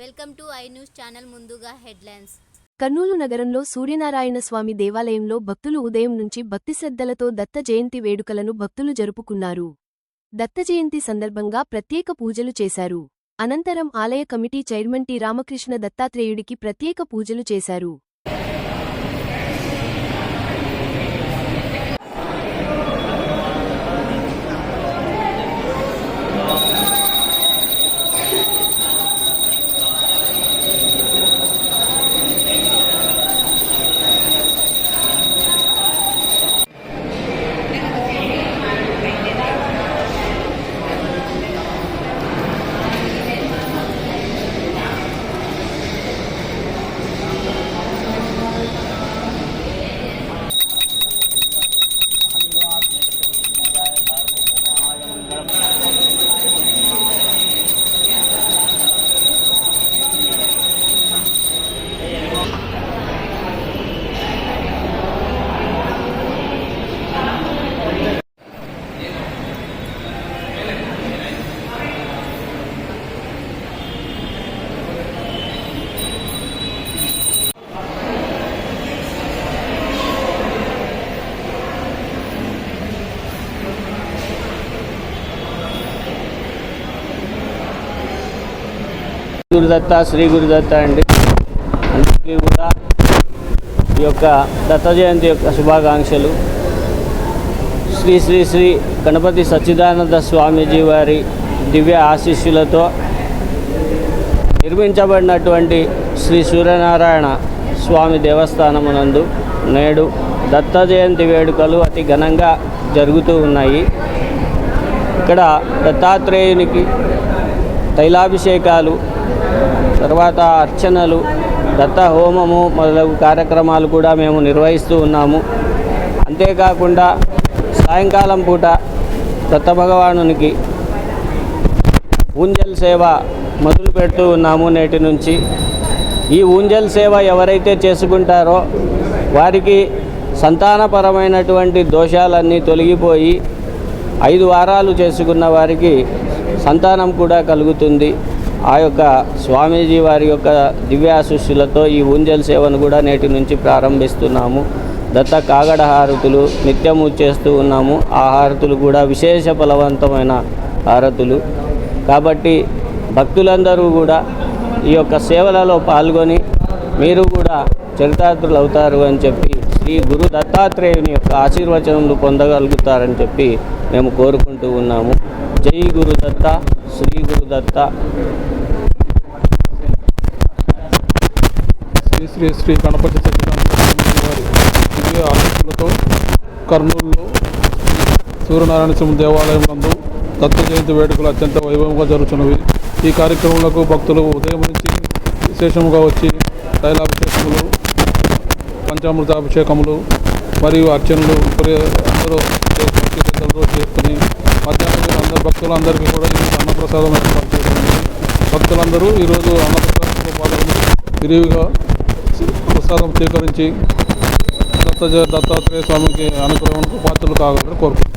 Welcome to I news channel ముందుగా headlines. Kurnool నగరంలో సూర్యనారాయణ స్వామి దేవాలయంలో భక్తులు ఉదయం నుంచి భక్తి శ్రద్ధలతో దత్త జయంతి వేడుకలను భక్తులు జరుపుకున్నారు. దత్త జయంతి సందర్భంగా ప్రత్యేక పూజలు చేశారు. అనంతరం ఆలయ కమిటీ చైర్మన్ టి రామకృష్ణ దత్తాత్రేయుడికి ప్రత్యేక పూజలు చేశారు. గురుదత్త శ్రీ గురుదత్త అండి. అందరికీ కూడా ఈ యొక్క దత్త జయంతి యొక్క శుభాకాంక్షలు. శ్రీ శ్రీ శ్రీ గణపతి సచ్చిదానంద స్వామీజీ వారి దివ్య ఆశీస్సులతో నిర్మించబడినటువంటి శ్రీ సూర్యనారాయణ స్వామి దేవస్థానమునందు నేడు దత్త జయంతి వేడుకలు అతి ఘనంగా జరుగుతూ ఉన్నాయి. ఇక్కడ దత్తాత్రేయునికి తైలాభిషేకాలు తర్వాత అర్చనలు దత్త హోమము మొదలగు కార్యక్రమాలు కూడా మేము నిర్వహిస్తూ ఉన్నాము. అంతేకాకుండా సాయంకాలం పూట దత్త భగవానునికి ఊంజల్ సేవ మొదలు పెడుతూ ఉన్నాము నేటి నుంచి. ఈ ఊంజల్ సేవ ఎవరైతే చేసుకుంటారో వారికి సంతానపరమైనటువంటి దోషాలన్నీ తొలగిపోయి ఐదు వారాలు చేసుకున్న వారికి సంతానం కూడా కలుగుతుంది. ఆ యొక్క స్వామీజీ వారి యొక్క దివ్యాశిష్యులతో ఈ ఉంజల్ సేవను కూడా నేటి నుంచి ప్రారంభిస్తున్నాము. దత్త కాగడ హారతులు నిత్యము చేస్తూ ఉన్నాము. ఆ హారతులు కూడా విశేష ఫలవంతమైన హారతులు. కాబట్టి భక్తులందరూ కూడా ఈ యొక్క సేవలలో పాల్గొని మీరు కూడా చరితార్థులు అవుతారు అని చెప్పి శ్రీ గురు దత్తాత్రేయుని యొక్క ఆశీర్వచనములు పొందగలుగుతారని చెప్పి మేము కోరుకుంటూ ఉన్నాము. జై గురుదత్త శ్రీ గురుదత్త శ్రీ శ్రీ శ్రీ గణపతి సత్యనారాయణ వారి కర్నూలులో సూర్యనారాయణ స్వామి దేవాలయం నందు దత్త జయంతి వేడుకలు అత్యంత వైభవంగా జరుగుతున్నవి. ఈ కార్యక్రమాలకు భక్తులు ఉదయం నుంచి విశేషముగా వచ్చి తైలాభిషేకములు పంచామృతాభిషేకములు మరియు అర్చనలు అందరూ భక్తి శ్రద్ధలతో చేసుకుని మధ్యాహ్నం అందరు భక్తులందరికీ కూడా ఈరోజు అన్నప్రసాదం ఏర్పాటు భక్తులందరూ ఈరోజు అన్నప్రసాదంతో పాల్గొని విరివిగా ప్రసాదం స్వీకరించి దత్త దత్తాత్రేయ స్వామికి అనుగ్రహంకు పాత్రలు కావాలని కోరుకుంటున్నాను